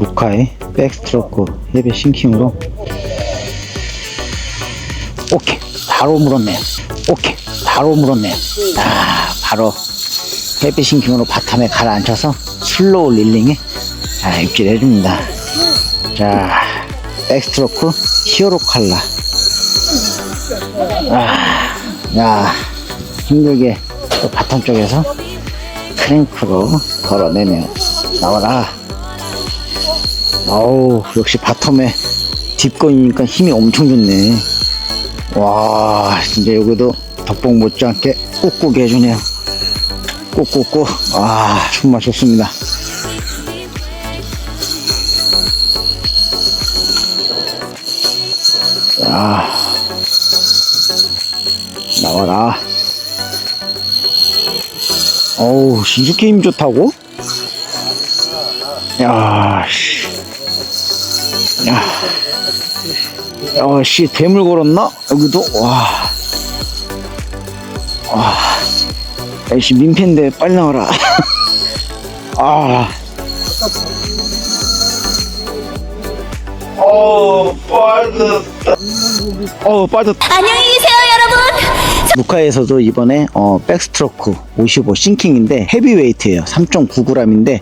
루카의 백스트로크 헤비 싱킹으로. 오케이. 바로 물었네. 오케이. 바로 물었네. 아 바로 헤비 싱킹으로 바텀에 가라앉혀서 슬로우 릴링에 자 입질 해 줍니다. 자 백스트로크 히어로 칼라. 아, 야 힘들게 또 바텀 쪽에서 크랭크로 걸어내네요 나와라 어우 역시 바텀에 딥건이니까 힘이 엄청 좋네. 와 진짜 여기도 덕봉 못지않게 꾹꾹 해주네요. 꾹꾹꾹 아 정말 좋습니다. 자 나와라. 어우 이렇게 힘 좋다고? 야, 씨. 야, 야, 씨, 대물 걸었나? 여기도, 와. 와. 야, 씨, 민폐인데, 빨리 나와라. 아. 어, 빠졌다. 어, 빠졌다. 안녕히 계세요. 루카에서도 이번에 어, 백스트로크 55 싱킹인데 헤비웨이트예요. 3.9g인데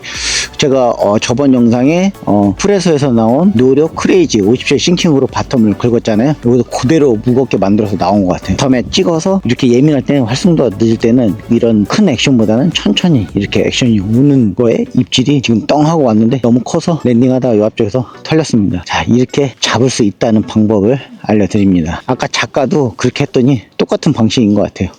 제가 어, 저번 영상에 어, 프레서에서 나온 노력 크레이지 50세 싱킹으로 바텀을 긁었잖아요. 여기도 그대로 무겁게 만들어서 나온 것 같아요. 바텀에 찍어서 이렇게 예민할 때는 활성도가 늦을 때는 이런 큰 액션보다는 천천히 이렇게 액션이 오는 거에 입질이 지금 떵 하고 왔는데 너무 커서 랜딩하다가 요 앞쪽에서 털렸습니다. 자 이렇게 잡을 수 있다는 방법을 알려드립니다. 아까 작가도 그렇게 했더니 똑같은 방식인 것 같아요